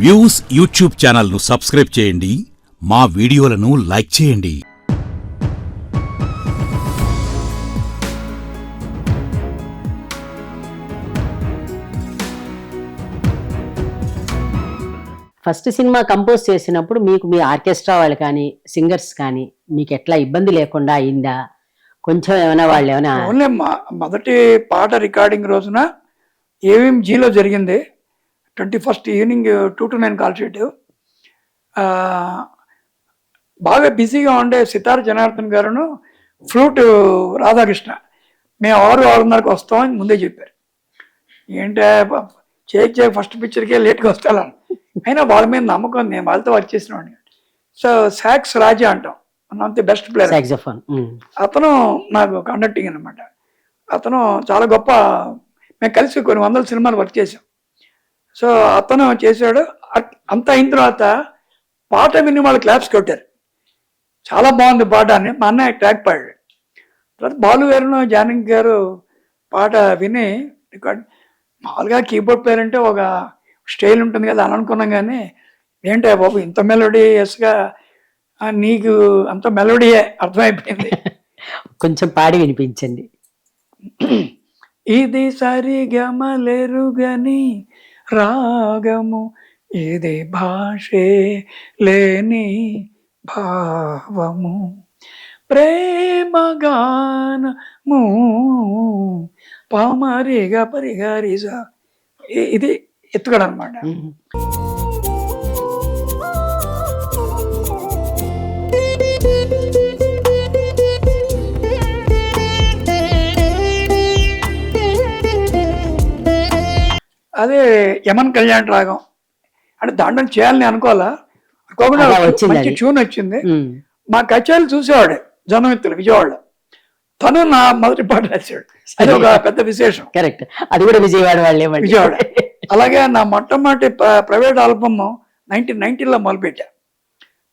Views YouTube ఛానల్ను subscribe చేయండి. మా వీడియోలను లైక్ చేయండి. ఫస్ట్ సినిమా కంపోజ్ చేసినప్పుడు మీకు మీ ఆర్కెస్ట్రా వాళ్ళు కానీ సింగర్స్ కానీ మీకు ఎట్లా ఇబ్బంది లేకుండా అయిందా? కొంచెం ఏమైనా వాళ్ళు ఏమైనా ఓన్లీ మొదటి పాట రికార్డింగ్ రోజున ఏమేం జీలో జరిగింది. Twenty first evening two to nine call sheet బాగా బిజీగా ఉండే సితార్ జనార్దన్ గారును ఫ్లూట్ రాధాకృష్ణ. మేము ఆరు ఆరున్నరకు వస్తామని ముందే చెప్పారు. ఏంటే చేక్ చేయ ఫస్ట్ పిక్చర్కే లేట్గా వస్తాను అయినా వాళ్ళ మీద నమ్మకం నేను వాళ్ళతో వర్క్ చేసిన సో సాక్స్ రాజా అంటాం. ది బెస్ట్ ప్లేయర్ అతను నాకు కండక్టింగ్ అనమాట అతను చాలా గొప్ప మేము కలిసి కొన్ని వందల సినిమాలు వర్క్ చేసాం సో అతను చేశాడు. అంతా అయిన తర్వాత పాట విని వాళ్ళు క్లాప్స్ కొట్టారు. చాలా బాగుంది పాట అని మా అన్నయ్య ట్రాక్ పాడాడు. తర్వాత బాలు గారు జానకి గారు పాట విని రికార్డ్ మామూలుగా కీబోర్డ్ ప్లేయర్ అంటే ఒక స్టైల్ ఉంటుంది కదా అని అనుకున్నాం కానీ ఏంటో బాబు ఇంత మెలోడియస్గా నీకు అంత మెలోడీయే అర్థమైపోయింది. కొంచెం పాడి వినిపించండి. ఇది సరిగమలెరుగని రాగము ఇది భాషే లేని భావము. ప్రేమగానము పామరిగా పరిగారిజ ఇది ఎత్తుగడ అనమాట అదే యమన్ కళ్యాణ్ రాగం. అంటే దాంట్లో చేయాలని అనుకోవాలా? అనుకోకుండా మంచి. ట్యూన్ వచ్చింది. మా కచేరీలు చూసేవాడే జనమిత్రులు విజయవాడలో. తను నా మొదటి పాట రాశాడు. అది ఒక పెద్ద విశేషం. కరెక్ట్. అది కూడా విజయవాడ వాళ్ళే. విజయవాడ. అలాగే నా మొట్టమొదటి ప్ర- ప్రైవేట్ ఆల్బమ్ నైన్టీన్ నైన్టీన్లో మొదలుపెట్టా.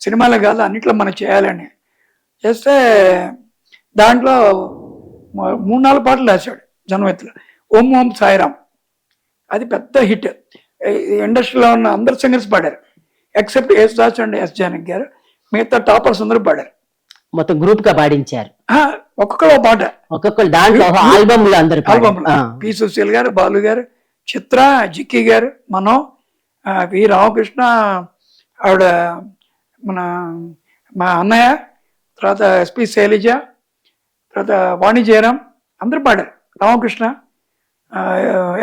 సినిమాలో కాదు అన్నిట్లో మనం చేయాలని. చేస్తే దాంట్లో మూడు నాలుగు పాటలు రాశాడు జనమిత్రులు. ఓం ఓం సాయిరామ్. అది పెద్ద హిట్. ఇండస్ట్రీలో ఉన్న అందరు సింగర్స్ పాడారు. Except S Das and S Janaki గారు మిగతా టాపర్స్ అందరూ పాడారు. మొత్తం గ్రూప్గా పాడించారు. ఒక్కొక్కరు ఒక పాట. ఒక్కొక్కరు దాంట్లో ఆల్బమ్లో అందరు. పి సుశీల్ గారు బాలు గారు చిత్ర జిక్కి గారు మనం వి రామకృష్ణ ఆవిడ మన మా అన్నయ్య తర్వాత ఎస్పి శైలజ తర్వాత వాణి జయరాం అందరూ పాడారు. రామకృష్ణ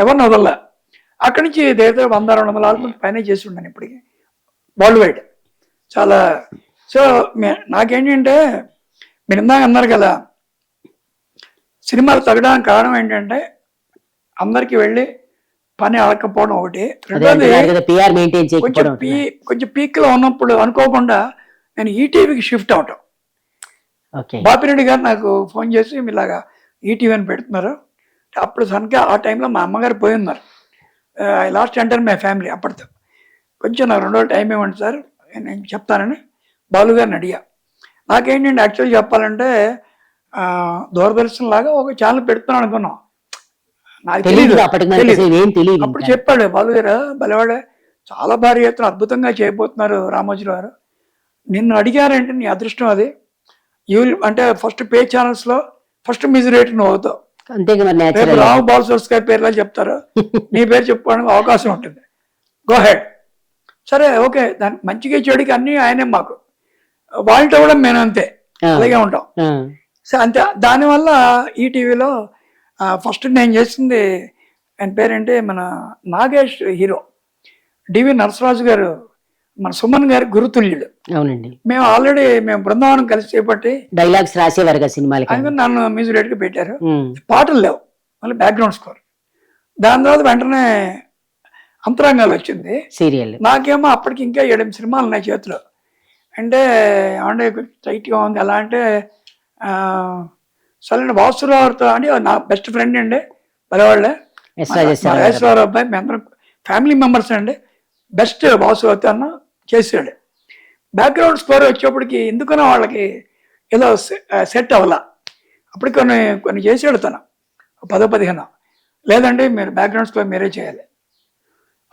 ఎవరిని వదల్లా? అక్కడి నుంచి దగ్గర వంద రెండు వందల ఆల్బమ్ పైన చేసి ఉన్నాను ఇప్పటికి. వరల్డ్ వైడ్ చాలా సో నాకేంటంటే మీరు ఇందాక అన్నారు కదా సినిమాలు తగ్గడానికి కారణం ఏంటంటే అందరికి వెళ్ళి పని అడగకపోవడం ఒకటి. రెండోది కొంచెం పీ కొంచెం పీక్లో ఉన్నప్పుడు అనుకోకుండా నేను ఈటీవీకి షిఫ్ట్ అవటం బాపిరెడ్డి గారు నాకు ఫోన్ చేసి ఇలాగా ఈటీవీ అని పెడుతున్నారు. అప్పుడు సనక ఆ టైంలో మా అమ్మగారు పోయి ఉన్నారు. I lost entire my family అప్పటితో. కొంచెం నాకు రెండో టైం ఇవ్వండి సార్ నేను చెప్తానని. బాలు గారిని అడిగా. నాకేంటంటే యాక్చువల్ చెప్పాలంటే దూరదర్శన్ లాగా ఒక ఛానల్ పెడుతున్నాను అనుకున్నాం. నాకు తెలియదు అప్పుడు. చెప్పాడు బాలు గారు బలవాడే చాలా భారీ ఎత్తున అద్భుతంగా చేయబోతున్నారు రామోజీరావు గారు. నిన్ను అడిగారంటే నీ అదృష్టం అది. యూ అంటే ఫస్ట్ పే ఛానల్స్లో ఫస్ట్ మ్యూజిక్ రేట్ నువ్వు అవుతావు. అంతేగా మరి రేపు నేచురల్ రావు బాల్సర్స్ గారి పేర్లా చెప్తారు? నీ పేరు చెప్పుకోవడానికి అవకాశం ఉంటుంది. గో హెడ్ సరే ఓకే. దాని మంచిగా చెడుకి అన్నీ ఆయనే మాకు. వాళ్ళతో కూడా మేము అంతే అలాగే ఉంటాం. సో అంతే. దానివల్ల ఈ టీవీలో ఫస్ట్ నేను చేసింది ఆయన పేరేంటి? మన నాగేష్ హీరో. డివి నరసరాజు గారు మన సుమన్ గారి గురుతుల్యుడు. అవునండి. మేము ఆల్రెడీ మేము బృందావనం కలిసి చేపట్టి డైలాగ్స్ రాసేవారు కదా సినిమాలకి ఆయన నన్ను మ్యూజిక్ రేట్కి పెట్టారు. పాటలు లేవు. మళ్ళీ బ్యాక్గ్రౌండ్ స్కోర్. దాని తర్వాత వెంటనే అంతరంగాలు వచ్చింది. సీరియల్. నాకేమో అప్పటికి ఇంకా ఏడెనిమిది సినిమాలు ఉన్నాయి చేతిలో. అంటే అంటే టైట్గా ఉంది. ఎలా అంటే ఆ, సరే వాసురావుతో అంటే నా బెస్ట్ ఫ్రెండ్ అండి. బలవాళ్ళే. ఎస్. రాజేశ్వరరావు అబ్బాయి. మీ అందరం ఫ్యామిలీ మెంబర్స్ అండి. బెస్ట్ వాసురావుతో అన్న చేసాడు బ్యాక్గ్రౌండ్ స్కోర్ వచ్చేప్పటికి ఎందుకనో వాళ్ళకి ఏదో సెట్ అవ్వాల. అప్పుడు కొన్ని కొన్ని చేసాడు తను. పదో పదిహేను. లేదండి మీరు బ్యాక్గ్రౌండ్ స్కోర్ మీరే చేయాలి.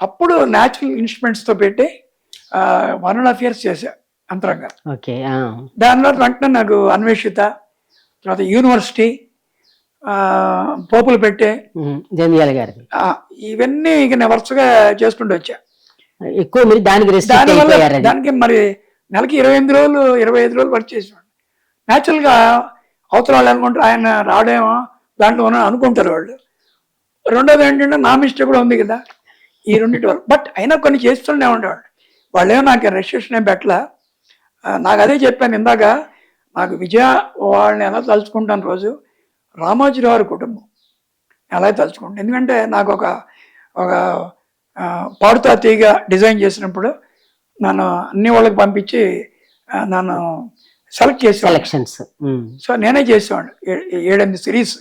అప్పుడు న్యాచురల్ ఇన్స్ట్రుమెంట్స్తో పెట్టి వన్ అండ్ హాఫ్ ఇయర్స్ చేశా అంతరంగా. ఓకే ఆ. దాని తర్వాత వెంటనే నాకు అన్వేషిత తర్వాత యూనివర్సిటీ పోపులు పెట్టే జంధ్యాల గారిది. ఆ, ఇవన్నీ ఇక నేను వరుసగా చేసుకుంటూ వచ్చా ఎక్కువ మీరు దానికి దానికి మరి నెలకి ఇరవై ఎనిమిది రోజులు ఇరవై ఐదు రోజులు వర్క్ చేసేవాడు. న్యాచురల్గా అవతల వాళ్ళు అనుకుంటారు ఆయన రాడేమో దాంట్లో ఉన్న అనుకుంటారు వాళ్ళు. రెండోది ఏంటంటే నా మిస్టేక్ కూడా ఉంది కదా ఈ రెండింటి వల్ల. బట్ అయినా కొన్ని చేస్తూనే ఉండేవాళ్ళు. వాళ్ళేమో నాకు రెస్ట్రిక్షన్ ఏం పెట్టలా నాకు అదే చెప్పాను ఇందాక నాకు విజయ వాళ్ళని ఎలా తలుచుకుంటాను రోజు? రామోజీరావు గారి కుటుంబం. ఎలా తలుచుకుంటాను? ఎందుకంటే నాకు ఒక ఒక పాడుతా తీగ డిజైన్ చేసినప్పుడు నన్ను అన్ని వాళ్ళకి పంపించి నన్ను సెలెక్ట్ చేసేవాళ్ళు సెలక్షన్స్ సో నేనే చేసేవాడిని. ఏ- ఏడెనిమిది సిరీస్.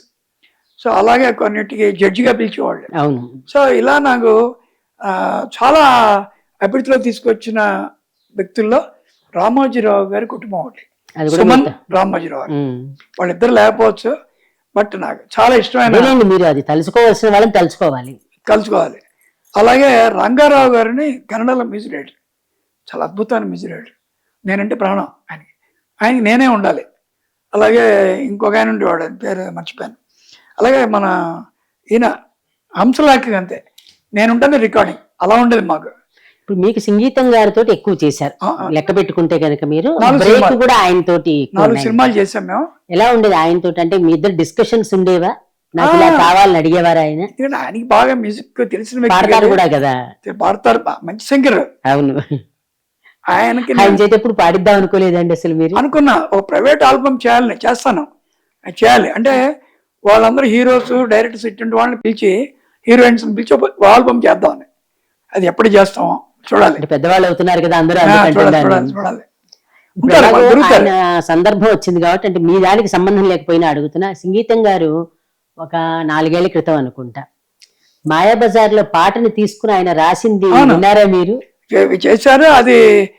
సో అలాగే కొన్నిటికి జడ్జిగా పిలిచేవాళ్ళు. అవును. సో ఇలా నాకు చాలా అభివృద్ధిలో తీసుకొచ్చిన వ్యక్తుల్లో రామోజీరావు గారి కుటుంబం ఒకటి. సుమన్ రామోజీరావు. వాళ్ళిద్దరు లేకపోవచ్చు బట్ నాకు చాలా ఇష్టమైన మీరు అది. తలుసుకోవాల్సిన వాళ్ళని తలుచుకోవాలి. కలుసుకోవాలి అలాగే రంగారావు గారిని కన్నడలో మ్యూజిక్ డైరెక్టర్ చాలా అద్భుతమైన మ్యూజిక్ డైరెక్టర్ నేనంటే ప్రాణం ఆయనకి. ఆయనకి నేనే ఉండాలి. అలాగే ఇంకొక ఆయన ఉండేవాడు ఆయన పేరు మర్చిపోయాను. అలాగే మన ఈయన హంసలాకి అంతే. నేను ఉంటాను రికార్డింగ్. అలా ఉండేది మాకు. ఇప్పుడు మీకు సంగీతం గారితో ఎక్కువ చేశారు. లెక్క పెట్టుకుంటే కనుక మీరు బ్రేక్. కూడా ఆయన తోటి ఎక్కువ నాలుగు. సినిమాలు చేసాం మేము. ఎలా ఉండేది ఆయన తోటి అంటే మీ ఇద్దరు డిస్కషన్స్ ఉండేవా? నాకు ఇలా. కావాలని అడిగేవారు ఆయన. ఎందుకంటే ఆయనకి బాగా మ్యూజిక్ తెలిసిన వ్యక్తి పాడతారు. కూడా కదా. పాడతారు మంచి సింగర్. అవును. ఆయనకి ఆయన చేతప్పుడు పాడిద్దాం అనుకోలేదండి అసలు మీరు? అనుకున్నా ఓ ప్రైవేట్ ఆల్బమ్ చేయాలి నేను చేస్తాను చేయాలి. అంటే వాళ్ళందరూ హీరోస్ డైరెక్టర్స్ ఇటువంటి వాళ్ళని పిలిచి హీరోయిన్స్ పిలిచి ఆల్బమ్ చేద్దామని. అది ఎప్పుడు చేస్తామో చూడాలి. పెద్దవాళ్ళు అవుతున్నారు కదా అందరూ చూడాలి సందర్భం వచ్చింది కాబట్టి అంటే మీ దానికి సంబంధం లేకపోయినా అడుగుతున్నా సంగీతం గారు ఒక నాలుగేళ్ళ క్రితం అనుకుంటా. మాయాబజార్లో పాటని తీసుకుని ఆయన రాసింది. విన్నారా మీరు? చేశారు. అది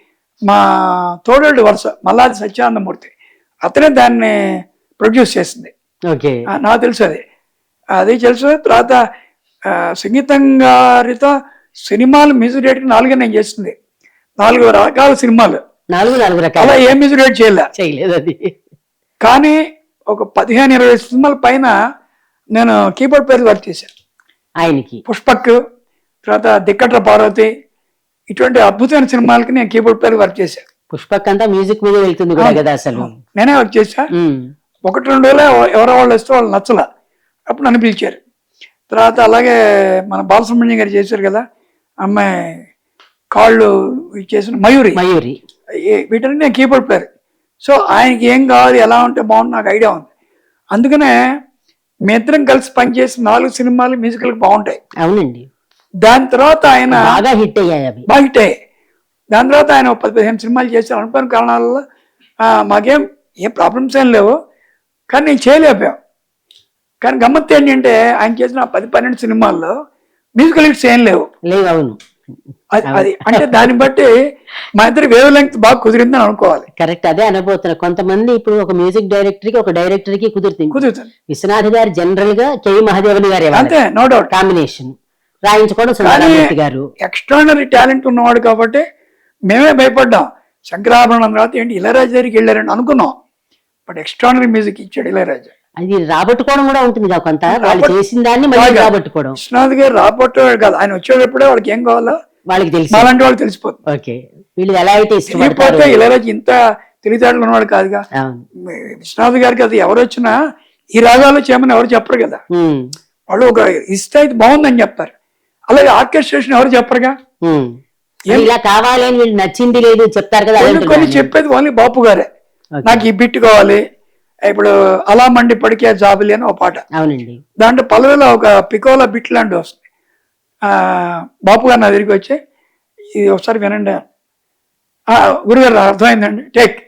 మా తోడేళ్ళు వరుస మల్లాది సత్యానందమూర్తి. అతనే దాన్ని ప్రొడ్యూస్ చేసింది. ఓకే. నాకు తెలుసు అది. అది తెలుసు. తర్వాత సంగీతం గారితో సినిమాలు మ్యూజిక్ డైరెక్టర్ నాలుగే నేను చేసింది. నాలుగు రకాల సినిమాలు. నాలుగు నాలుగు అలా రకాల ఏ మ్యూజిక్ చేయలే. చేయలేదు అది. కానీ ఒక పదిహేను ఇరవై సినిమాల పైన నేను కీబోర్డ్ పేరు వర్క్ చేశాను. ఆయనకి. పుష్పక్ తర్వాత దిక్కట్ల పార్వతి ఇటువంటి అద్భుతమైన సినిమాలకి నేను కీబోర్డ్ పేరు వర్క్ చేశాను. పుష్పక్ అంతా మ్యూజిక్ మీద వెళ్తుంది కూడా కదా అసలు. నేనే వర్క్ చేశా. ఒకటి రెండు రోజులే ఎవరో వాళ్ళు వస్తే వాళ్ళు నచ్చల. అప్పుడు నన్ను పిలిచారు. తర్వాత అలాగే మన బాలసుబ్రహ్మణ్యం గారు చేశారు కదా అమ్మాయి కాళ్ళు చేసిన మయూరి. మయూరి. వీటన్ని నేను కీబోర్డ్ ప్లేయర్. సో ఆయనకి ఏం కావాలి ఎలా ఉంటే బాగుంది నాకు ఐడియా ఉంది. అందుకనే మీ ఇద్దరం కలిసి పనిచేసిన నాలుగు సినిమాలు మ్యూజికల్ బాగుంటాయి. అవునండి. దాని తర్వాత ఆయన బాగా హిట్ అయ్యాయి బాగా హిట్ అయ్యాయి. దాని తర్వాత ఆయన పది పదిహేను సినిమాలు చేశారు. అనుకోని కారణాల వల్ల ఆ, మాకేం ఏ ప్రాబ్లమ్స్ ఏం లేవు. కానీ నేను చేయలేకపోయాం. కానీ గమ్మత్తు ఏంటంటే ఆయన చేసిన పది పన్నెండు సినిమాల్లో మ్యూజికల్ హిట్స్ ఏం లేవు. లేవు అవును. అది అంటే దాన్ని బట్టి మా ఇద్దరి వేవ్ లెంగ్త్ బాగా కుదిరిందని అనుకోవాలి. కరెక్ట్ అదే అనబోతున్నా. కొంతమంది ఇప్పుడు ఒక మ్యూజిక్ డైరెక్టర్కి ఒక డైరెక్టర్కి కుదురుతుంది. కుదురుతుంది. విశ్వనాథ్ గారు జనరల్గా కె. మహాదేవన్ గారు అంతే నో డౌట్ కాంబినేషన్ రాయించుకోవడం గారు. ఎక్స్ట్రానరీ టాలెంట్ ఉన్నవాడు కాబట్టి మేమే భయపడ్డాం. శంకరాభరణం తర్వాత ఏంటి ఇళయరాజా దగ్గరికి వెళ్ళారని అనుకున్నాం. బట్ ఎక్స్ట్రానరీ మ్యూజిక్ ఇచ్చాడు ఇళయరాజా. అది రాబట్టుకోవడం కూడా ఉంటుంది కొంత. వాళ్ళు చేసిన దాన్ని మళ్ళీ. రాబట్టుకోవడం. విశ్వనాథ్ గారు రాబోయేవాడు కాదు. ఆయన వచ్చేటప్పుడే వాళ్ళకి ఏం కావాలో? వాళ్ళకి తెలిసి. మాలాంటి వాళ్ళు తెలిసిపోతుంది ఓకే. వీళ్ళు ఎలా అయితే తెలియకపోతే ఇళయరాజా ఇంత తెలివితేటలు ఉన్నవాడు కాదుగా. విశ్వనాథ్ గారికి అది ఎవరు వచ్చినా ఈ రాగాలు చేయమని ఎవరు చెప్పరు కదా. వాళ్ళు ఒక ఇస్తే ఇది బాగుందని చెప్తారు. అలాగే ఆర్కెస్ట్రేషన్ ఎవరు చెప్పరుగా? ఇలా కావాలి అని వీళ్ళు నచ్చింది లేదు చెప్తారు కదా కొన్ని. చెప్పేది ఓన్లీ బాపు గారే. నాకు ఈ బిట్ కావాలి. ఇప్పుడు అలా మండి పడికే జాబిలి అని ఒక పాట. అవునండి. దాంట్లో పల్లవిలో ఒక పికోలా బిట్ లాంటి వస్తుంది. బాపు గారు నా దగ్గరికి వచ్చి ఇది ఒకసారి వినండి. గురుగారు అర్థమైందండి. టేక్.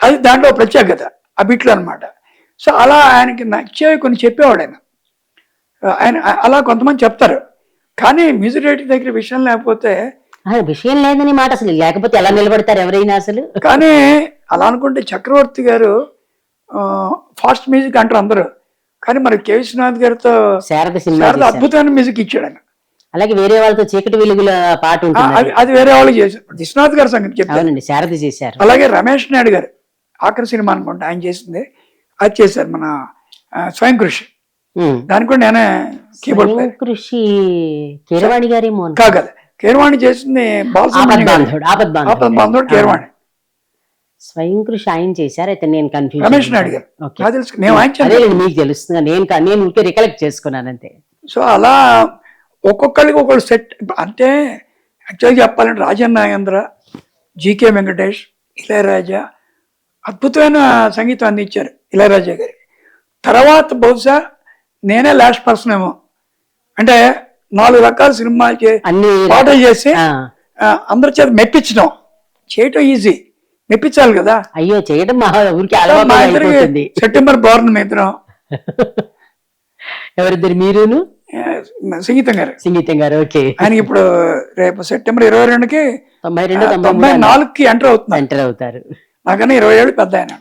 అది దాంట్లో ప్రత్యేకత ఆ బిట్లు అనమాట సో అలా ఆయనకి నచ్చేవి కొన్ని చెప్పేవాడు ఆయన. ఆయన అలా కొంతమంది చెప్తారు. కానీ మ్యూజిక్ డైరెక్టర్ దగ్గర విషయం లేకపోతే విషయం లేదని మాట అసలు. లేకపోతే ఎలా నిలబడతారు ఎవరైనా అసలు? కానీ అలా అనుకుంటే చక్రవర్తి గారు ఫాస్ట్ మ్యూజిక్ అంటారు అందరూ. కానీ మరి కే విశ్వనాథ్ గారితో శారద శారద. అద్భుతమైన మ్యూజిక్ ఇచ్చాడు ఆయన అలాగే వేరే వాళ్ళతో చీకటి వెలుగుల పాట ఉంటుంది. అది వేరే వాళ్ళు చేశారు. విశ్వనాథ్ గారి సంగతి అవునండి శారద చేశారు. అలాగే రమేష్ నాయుడు గారు ఆఖరి సినిమా అనుకుంటా ఆయన చేసింది అది చేశారు మన స్వయం కృషి. దానికి కూడా నేనే కీబోర్డ్ కృషి కీరవాణి గారేమో. కాగల కేరవాణి చేసింది బాలసుబ్రహ్మణ్యం. బాంధవుడు ఆపద్ ఆపద బాంధవుడు బాంధవుడు కేరవాణి. స్వయం కృషి ఆయన చేశారు. అయితే నేను కన్ఫ్యూజ్ రమేష్ నాయుడు గారు ఓకే నాకు తెలుసు. నేను వాయించాను. అదేలేండి మీకు తెలుస్తుంది. నేను నేను ఊరికే రికలెక్ట్ చేసుకున్నాను అంతే. సో అలా ఒక్కొక్కరికి ఒక్కొక్కరు సెట్ అంటే యాక్చువల్గా చెప్పాలంటే రాజన్ నాగేంద్ర జీకే వెంకటేష్ ఇళయరాజా అద్భుతమైన సంగీతం అందించారు ఇళయరాజా గారి తర్వాత బహుశా నేనే లాస్ట్ పర్సన్ ఏమో. అంటే నాలుగు రకాల సినిమాలు పాటలు చేసి అందరి చేత మెప్పించడం. చేయటం ఈజీ మెప్పించాలి కదా. అయ్యో చేయడం మా ఊరికి అలవాటు సెప్టెంబర్ బోర్న్ మీ ఇద్దరం. ఎవరిద్దరు మీరును? ఆ, సంగీతం గారు. సంగీతం గారు ఓకే. ఆయనకి ఇప్పుడు రేపు సెప్టెంబర్ ఇరవై రెండుకి తొంభై రెండు తొంభై నాలుగుకి ఎంటర్ అవుతున్నారు. ఎంటర్ అవుతారు. నాకన్నా ఇరవై ఏళ్ళు పెద్ద ఆయన.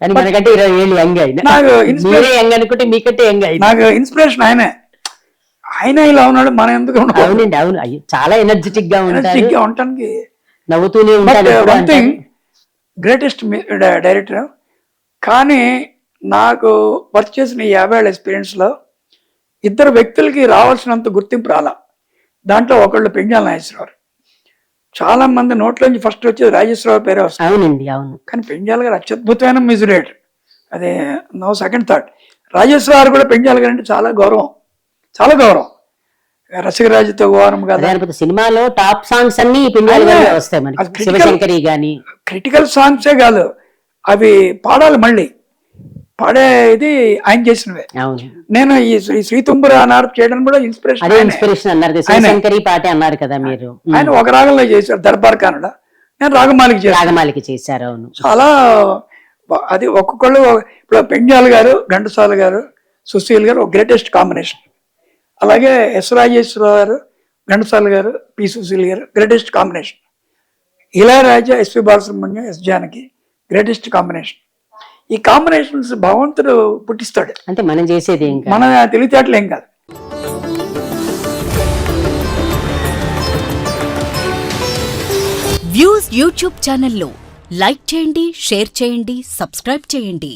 మనకంటే ఇరవై ఏళ్ళు యంగ్ అయినా నాకు ఇన్స్పిరేషన్ మీరే యంగ్ అనుకుంటే మీకంటే యంగ్ నాకు ఇన్స్పిరేషన్ ఆయనే. ఆయన ఇలా ఉన్నాడు మనం ఎందుకు? అవునండి అవును. చాలా ఎనర్జెటిక్గా ఉంటారు. ఉండటానికి. నవ్వుతూనే బట్ ఉంటారు ఎప్పుడూ వన్ థింగ్ అంటారు. గ్రేటెస్ట్ డైరెక్టర్ కానీ నాకు వర్క్ చేసిన ఈ యాభై ఏళ్ళ experience లో ఇద్దరు వ్యక్తులకి రావాల్సినంత గుర్తింపు రాలా. దాంట్లో ఒకళ్ళు పెంజాల నాగేశ్వరరావు చాలా మంది నోట్లోంచి ఫస్ట్ వచ్చేది రాజేశ్వరరావు పేరే వస్తుంది. అవునండి అవును. కానీ పెంజాల గారు అత్యద్భుతమైన మ్యూజిక్ అదే నో సెకండ్ థాట్ రాజేశ్వర గారు కూడా పెంజాల గారు అంటే చాలా గౌరవం. చాలా గౌరవం. రసికరాజుతో గౌరవం కదా. సినిమాలో టాప్ సాంగ్స్ అన్ని వస్తాయి మనకి. శివశంకరి గాని. క్రిటికల్ సాంగ్సే కాదు. అవి పాడాలి మళ్ళీ. పాడే ఇది ఆయన చేసినవే. నేను ఈ శ్రీ శ్రీతుంబుర అన్నారు చేయడం కూడా ఇన్స్పిరేషన్ అదే ఇన్స్పిరేషన్ అన్నారు. శివశంకరి పాటే అన్నారు కదా మీరు. ఆయన ఒక రాగంలో చేశారు దర్బార్ కానడ. నేను రాగమాలికి చేశాను. రాగమాలిక చేశారు అవును. చాలా అది ఒక్కొక్కళ్ళు ఇప్పుడు పెంజాల్ గారు ఘంటసాల గారు సుశీల్ గారు ఒక గ్రేటెస్ట్ కాంబినేషన్ అలాగే ఎస్ రాజేశ్వరరావు గారు ఘంటసాల గారు పి సుశీల్ గారు greatest combination. Ilaiyaraaja SP Balasubrahmanyam S Janaki greatest combination. ఈ కాంబినేషన్స్ భగవంతుడు పుట్టిస్తాడు. అంటే మనం చేసేది మన తెలివితేటలు ఏం కాదు. వ్యూస్ యూట్యూబ్ ఛానల్లో లైక్ చేయండి షేర్ చేయండి సబ్స్క్రైబ్ చేయండి.